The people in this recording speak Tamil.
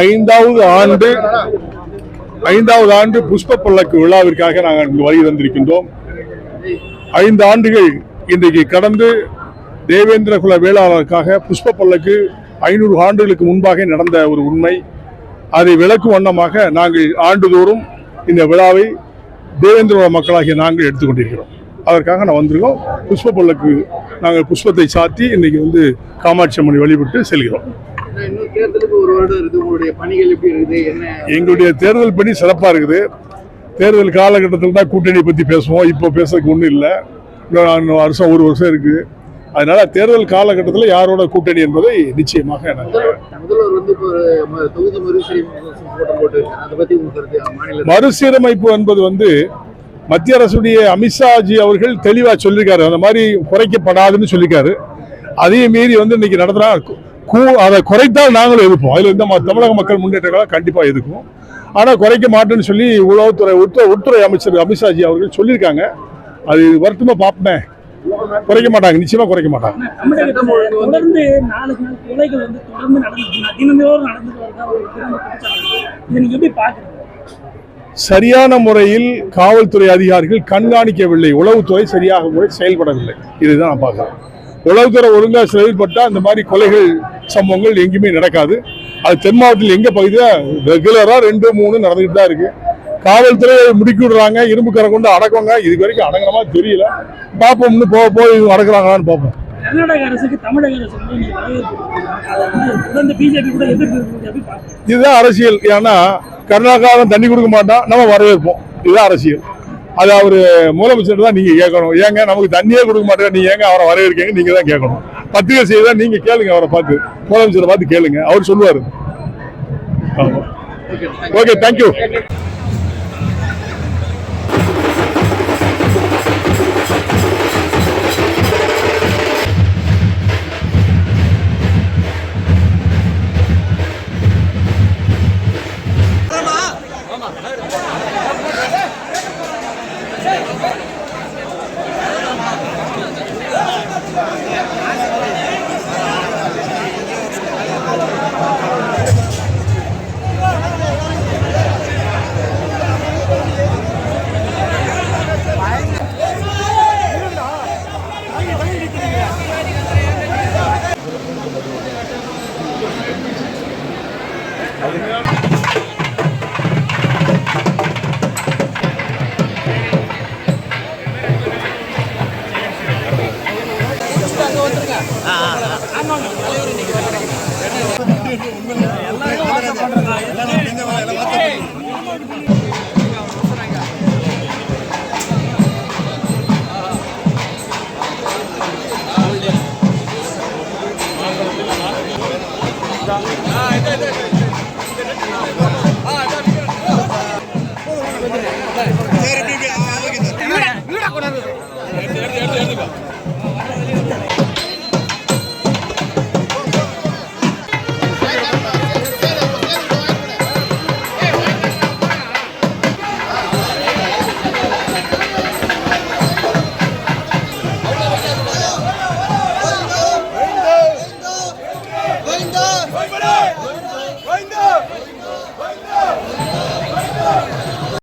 ஐந்தாவது ஆண்டு ஐந்தாவது ஆண்டு புஷ்ப பல்லக்கு விழாவிற்காக நாங்கள் இங்கு வருகை தந்திருக்கின்றோம். ஐந்து ஆண்டுகள் இன்றைக்கு கடந்து தேவேந்திர குல வேளாளருக்காக புஷ்ப பல்லக்கு ஐநூறு ஆண்டுகளுக்கு முன்பாக நடந்த ஒரு உண்மை. அதை விளக்கும் வண்ணமாக நாங்கள் ஆண்டுதோறும் இந்த விழாவை தேவேந்திர மக்களாகிய நாங்கள் எடுத்துக்கொண்டிருக்கிறோம். அதற்காக நான் வந்திருக்கோம். புஷ்ப பல்லக்கு நாங்கள் புஷ்பத்தை சாத்தி இன்னைக்கு வந்து காமாட்சி அம்மனை வழிபட்டு செல்கிறோம். எங்களுடைய தேர்தல் பணி சிறப்பாக இருக்குது. தேர்தல் காலகட்டத்தில் தான் கூட்டணி பற்றி பேசுவோம். இப்போ பேசுறதுக்கு ஒன்றும் இல்லை. இன்னும் வருஷம் ஒரு வருஷம் இருக்குது அதனால தேர்தல் காலகட்டத்தில் யாரோட கூட்டணி என்பதை நிச்சயமாக மறுசீரமைப்பு என்பது வந்து மத்திய அரசுடைய அமித்ஷாஜி அவர்கள் தெளிவாக சொல்லியிருக்காரு. அந்த மாதிரி குறைக்கப்படாதுன்னு சொல்லியிருக்காரு. அதையும் மீறி வந்து இன்னைக்கு நடத்துறா கூ அதை குறைத்தால் நாங்களும் எதிர்ப்போம். அதில் இந்த தமிழக மக்கள் முன்னேற்ற கழகம் கண்டிப்பாக எதிர்க்கும். ஆனால் குறைக்க மாட்டேன்னு சொல்லி உளவுத்துறை உள்துறை உள்துறை அமைச்சர் அமித்ஷாஜி அவர்கள் சொல்லியிருக்காங்க. அது வருத்தமா பார்ப்பேன் குறைக்க மாட்டாங்க. நிச்சயமா குறைக்க மாட்டாங்க. தொடர்ந்து கொலைகள் வந்து தொடர்ந்து தினந்தோறும் எப்படி பாக்குறீங்க சரியான முறையில் காவல்துறை அதிகாரிகள் கண்காணிக்கவில்லை. உளவுத்துறை சரியாக முறை செயல்படவில்லை. இதுதான் நான் பார்க்கிறேன். உளவுத்துறை ஒழுங்கா செயல்பட்டா இந்த மாதிரி கொலைகள் சம்பவங்கள் எங்கேயுமே நடக்காது. அது தென் மாவட்டத்தில் எங்க பகுதியில் ரெகுலரா ரெண்டு மூணு நடந்துகிட்டு தான் இருக்கு. காவல்துறை முடுக்கி விடுறாங்க இரும்பு கரை கொண்டு அடக்குவாங்க. இது வரைக்கும் அடங்குற மாதிரி தெரியல. பார்ப்போம் இன்னும் போக போய் அடக்குறாங்களான்னு பார்ப்போம். இருக்குது. இதுதான் அரசியல். ஏன்னா கர்நாடகாவில் தண்ணி கொடுக்க மாட்டான் நம்ம வரவேற்போம். இதுதான் அரசியல். அது அவர் முதலமைச்சர் தான் நீங்க கேட்கணும். ஏங்க நமக்கு தண்ணியே கொடுக்க மாட்டேங்க. நீங்க ஏங்க அவரை வரவேற்கீங்க நீங்க தான் கேட்கணும். பத்திரிகை செய்தா நீங்க கேளுங்க அவரை பார்த்து முதலமைச்சரை பார்த்து கேளுங்க. அவர் சொல்லுவாரு. Okay thank you Ah, é, é, é.